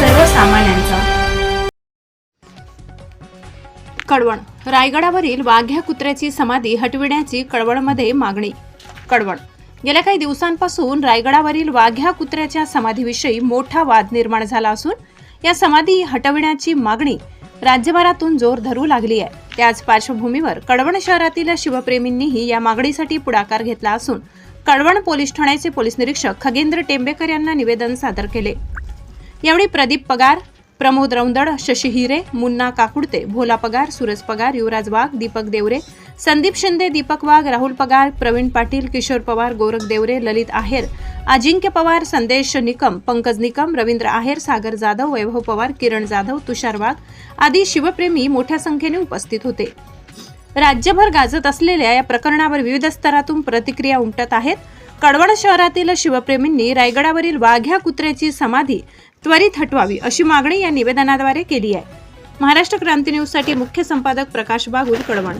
सर्वसामान्यांचा. कडवण. रायगडावरील वाघ्या कुत्र्याची समाधी हटविण्याची कळवणमध्ये मागणी. कडवण. गेल्या काही दिवसांपासून रायगडावरील वाघ्या कुत्र्याच्या समाधीविषयी मोठा वाद निर्माण झाला असून या समाधी हटविण्याची मागणी राज्यभरातून जोर धरू लागली आहे. त्याच पार्श्वभूमीवर कडवण शहरातील शिवप्रेमींनीही या मागणीसाठी पुढाकार घेतला असून कडवण पोलीस ठाण्याचे पोलीस निरीक्षक खगेंद्र टेंबेकर यांना निवेदन सादर केले. यावेळी प्रदीप पगार प्रमोद रौंदड शशी हिरे मुन्ना काकुडते भोला पगार सूरज पगार युवराज वाघ दीपक देवरे संदीप शिंदे दीपक वाघ राहुल पगार प्रवीण पाटील किशोर पवार गोरख देवरे ललित आहेर अजिंक्य पवार संदेश निकम पंकज निकम रवींद्र आहेर सागर जाधव वैभव पवार किरण जाधव तुषार वाघ आदी शिवप्रेमी मोठ्या संख्येने उपस्थित होते. राज्यभर गाजत असलेल्या या प्रकरणावर विविध स्तरातून प्रतिक्रिया उमटत आहेत. कडवड शहरातील शिवप्रेमींनी रायगडावरील वाघ्या कुत्र्याची समाधी त्वरित हटवावी अशी मागणी या निवेदनाद्वारे केली आहे. महाराष्ट्र क्रांती न्यूजसाठी मुख्य संपादक प्रकाश बागुल कडवण.